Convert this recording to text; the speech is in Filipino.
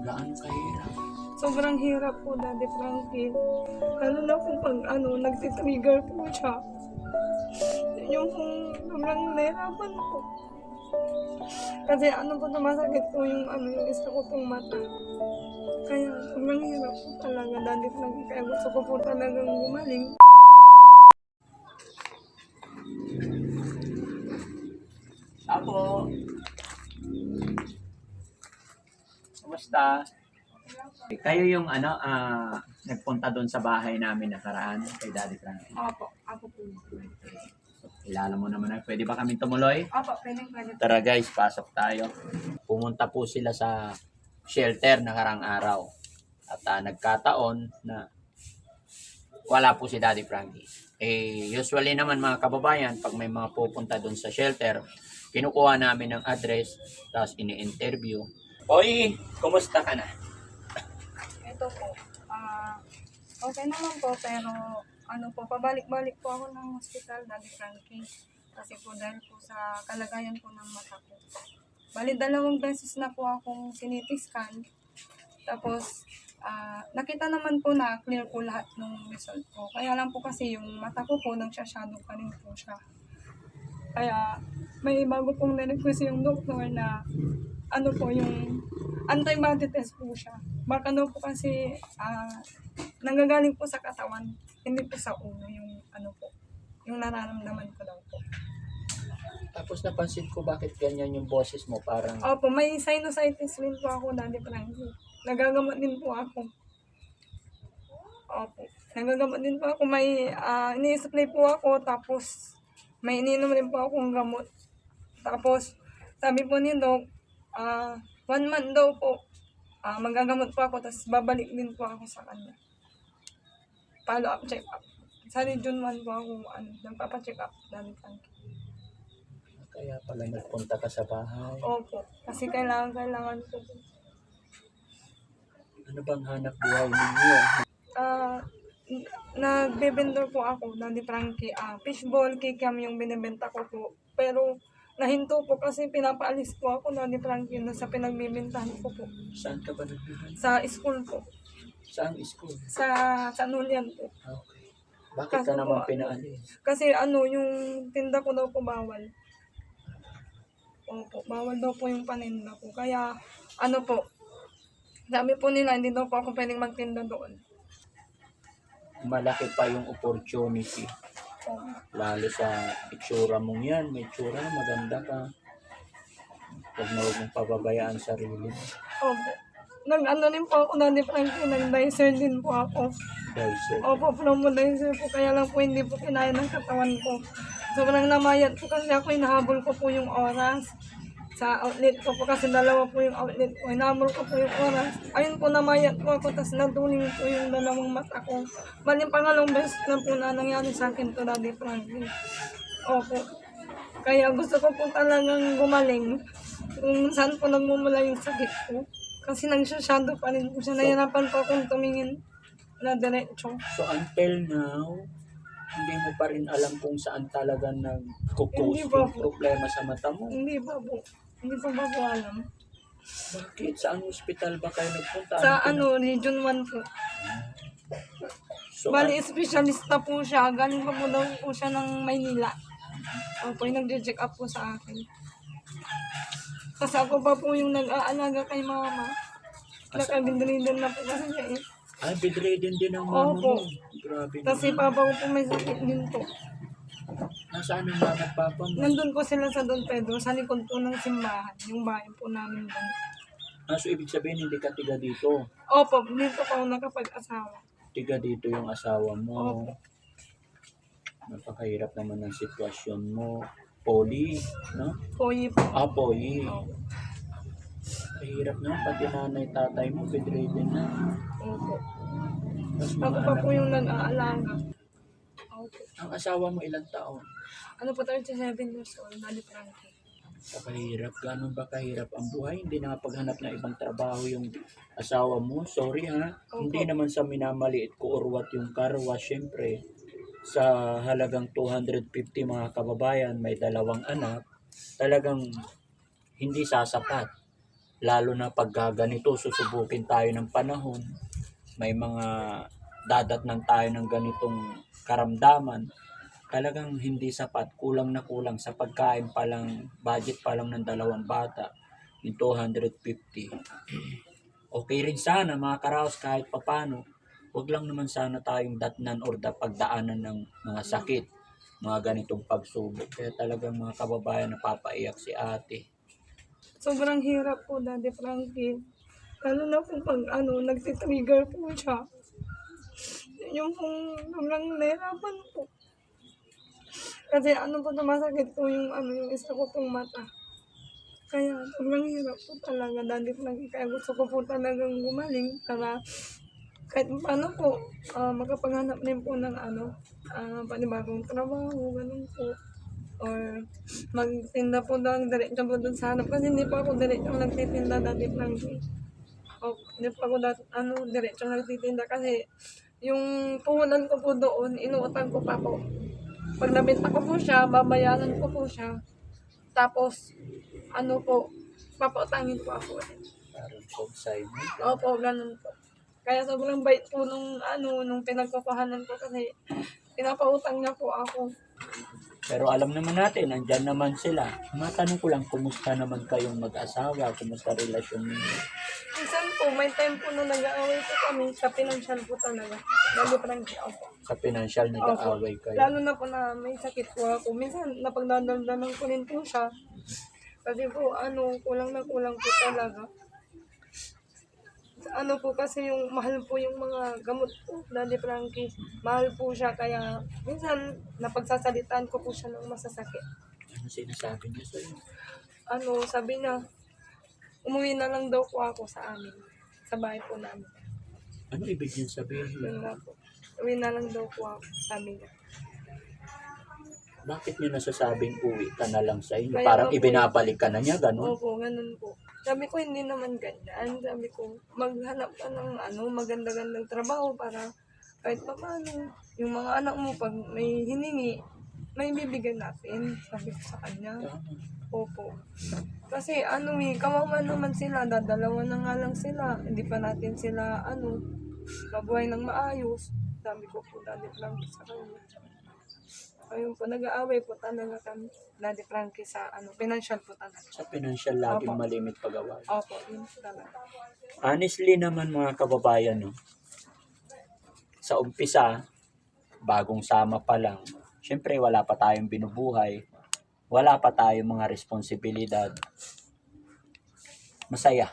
Gaano kahirap? Sobrang hirap po, Daddy Frankie. Lalo na po pag ano, nagtitrigger po siya. Yung pong sobrang nahirapan po. Kasi ano po, sumasakit po yung ano, yung isa ko pong mata. Kaya sobrang hirap po talaga, Daddy Frankie. Kaya gusto ko po talagang gumaling. Kumusta? Kayo yung ano, ah, nagpunta doon sa bahay namin nakaraan kay Daddy Frankie. Opo, ako po. Kilala mo naman na, pwede ba kami tumuloy? Opo, pwede pwede. Tara guys, pasok tayo. Pumunta po sila sa shelter nakarang araw. At ah, nagkataon na wala po si Daddy Frankie. Eh, usually naman mga kababayan, pag may mga pupunta doon sa shelter, kinukuha namin ng address, tapos ini-interview. Oy, kumusta ka na? Ito po, ah, okay naman po, pero ano po, pabalik-balik po ako ng hospital, Daddy Frankie. Kasi po dahil po sa kalagayan po ng mata ko. Bali, dalawang beses na po akong siniti scan. Tapos, ah, nakita naman po na clear po lahat ng result ko. Kaya lang po kasi yung mata ko po, nagsha-shadow pa rin po siya. Kaya, may bago pong na-request yung doktor na ano po yung antibody test po siya. Baka daw po kasi ah, nanggagaling po sa katawan, hindi po sa ulo yung ano po, yung nararamdaman ko daw po. Tapos napansin ko bakit ganyan yung boses mo, parang Opo, may sinusitis rin po ako, Daddy Frankie. Nagagamot din po ako. Opo. Nagagamot din po ako. May uh, ini-supply po ako, tapos may ininom rin po akong gamot. Tapos, sabi po ni Doc, ah, one month daw po, ah, magagamot po ako, tapos babalik din po ako sa kanya. Follow up, check up. Sa June 1 po ako, ano, nagpapacheck up, Daddy Frankie. kaya pala nagpunta ka sa bahay. Opo, kasi kailangan, kailangan ko po. Ano bang hanap buhay ninyo? Ah, n- nagbebendor po ako, Daddy Frankie. Ah, fishball, kikiam yung binibenta ko po. Pero, nahinto po kasi pinapaalis po ako, Daddy Frankie, doon sa pinagbibentahan ko po. Saan ka ba nagbibigay? Sa school po. Saan school? Sa, sa Nulian po. Okay. Bakit ka Kaso naman po, pinaalis? Kasi ano, yung tinda ko daw po bawal. Opo, bawal daw po yung paninda ko. Kaya, ano po, sabi po nila, hindi daw po ako pwedeng magtinda doon. Malaki pa yung opportunity. Lalo sa itsura mong yan. May itsura na maganda ka. Huwag na huwag mong pababayaan sarili mo. Opo. Nag-ano din po ako, Daddy Frankie, nag-dicer din po ako. Sir, Opo, promodizer po, kaya lang po hindi po kinaya ng katawan ko. Sobrang namayat po kasi ako, hinahabol ko po yung oras. Sa outlet ko po kasi dalawa po yung outlet ko. Hinahabol ko po yung oras. Ayun po, namayat po ako, tapos natuling po yung dalawang mata ko. Bali, pangalong beses na po na nangyari sa akin to, Daddy Frankie. Opo. Kaya gusto ko po talagang gumaling kung saan po nagmumula yung sakit ko. Kasi nagsashadow pa rin po siya. Nahirapan po akong tumingin na diretso. so until now, hindi mo pa rin alam kung saan talaga ba yung problema sa mata mo. Hindi pa po. Hindi pa ba po alam? Bakit? Saan hospital ba kayo nagpunta? Sa Anong ano, Region 1 po. So, Bali, specialista po siya. Galing pa po daw po siya ng Maynila. Opo, yung nag-check up po sa akin. Kasi ako pa po yung nag-aalaga kay mama. Nakabindridan na po kasi siya eh. ay, bedridden din ang mama Opo. mo. Grabe Kasi naman. papa ko po may sakit din po. Nasaan ang papa mo? Nandun po sila sa Don Pedro, sa likod po ng simbahan. Yung bahay po namin doon. Ah, so ibig sabihin hindi ka tiga dito. Opo, dito po ako nakapag-asawa. Tiga dito yung asawa mo. Opo. Napakahirap naman ng sitwasyon mo. Poli, no? Poyi po. Ah, poli. Opo. Mahirap na, pati nanay tatay mo, bedridden na. Opo. Tapos Ako mga pa anak, po yung nag-aalaga. Ang asawa mo ilang taon? Ano po, 37 years old, Nali Frankie. Napakahirap. Ganun ba kahirap ang buhay? Hindi na paghanap ng ibang trabaho yung asawa mo. Sorry ha. Opo. Hindi naman sa minamaliit ko or what yung karwa. Siyempre, sa halagang 250 mga kababayan, may dalawang anak, talagang hindi sasapat. lalo na pag ganito susubukin tayo ng panahon, may mga dadatnan tayo ng ganitong karamdaman, talagang hindi sapat, kulang na kulang sa pagkain pa lang, budget pa lang ng dalawang bata, yung 250. Okay rin sana mga karaos kahit papano, wag lang naman sana tayong datnan or da pagdaanan ng mga sakit, mga ganitong pagsubok. Kaya talagang mga kababayan napapaiyak si ate. Sobrang hirap po, Daddy Frankie. Lalo na po pag ano, nagtitrigger po siya. Yung pong sobrang nahirapan po. Kasi ano po, sumasakit po yung ano, yung isa ko pong mata. Kaya sobrang hirap po talaga, Daddy Frankie. Kaya gusto ko po talagang gumaling para kahit paano po, ah, makapaghanap din po ng ano, ah, panibagong trabaho, ganun po. Or magtinda po lang diretso po doon sa hanap. Kasi hindi po ako diretso nagtitinda dati lang. O, hindi po ako dati, ano, diretso nagtitinda kasi yung puhunan ko po doon, inuutang ko pa po. Pag nabenta ko po siya, babayaran ko po siya. Tapos, ano po, papautangin po ako ulit. Parang consignment. Opo, ganun po. Kaya sobrang bait po nung, ano, nung pinagpapahanan ko kasi pinapautang niya po ako. Pero alam naman natin, nandyan naman sila. Matanong ko lang, kumusta naman kayong mag-asawa? Kumusta relasyon ninyo? Minsan po, may time po na nag-aaway po kami sa financial po talaga. Lalo pa ng ako. Sa financial, nag-aaway kayo. Lalo na po na may sakit po ako. Minsan, napagdadaldalan ko rin po siya. Kasi po, ano, kulang na kulang po talaga. Ano po kasi yung mahal po yung mga gamot po, Daddy Frankie. Mahal po siya, kaya minsan napagsasalitaan ko po siya ng masasakit. Ano sinasabi niya sa'yo? Ano, sabi niya, umuwi na lang daw po ako sa amin. Sa bahay po namin. Ano ibig niyang sabihin? Yun nga po. Uwi na lang daw po ako, sabi niya. Bakit niya nasasabing uwi ka na lang sa inyo? Kaya Parang nga po. ibinabalik ka na niya, ganun? Opo, ganun po. Sabi ko, hindi naman ganyan. Sabi ko, maghanap ka ng ano, maganda-gandang trabaho para kahit pa paano, yung mga anak mo, pag may hiningi, may bibigyan natin. Sabi ko sa kanya. Opo. Kasi ano eh, kawawa naman sila, dadalawa na nga lang sila. Hindi pa natin sila, ano, mabuhay ng maayos. Sabi ko po, Daddy Frankie sa kanya. Ayun po, nag-aaway po talaga kami, Daddy Frankie, sa ano, financial po talaga. Sa financial, laging Opo. malimit pag-away. Opo, yun po talaga. Honestly naman mga kababayan, no, sa umpisa, bagong sama pa lang, syempre wala pa tayong binubuhay, wala pa tayong mga responsibilidad. Masaya.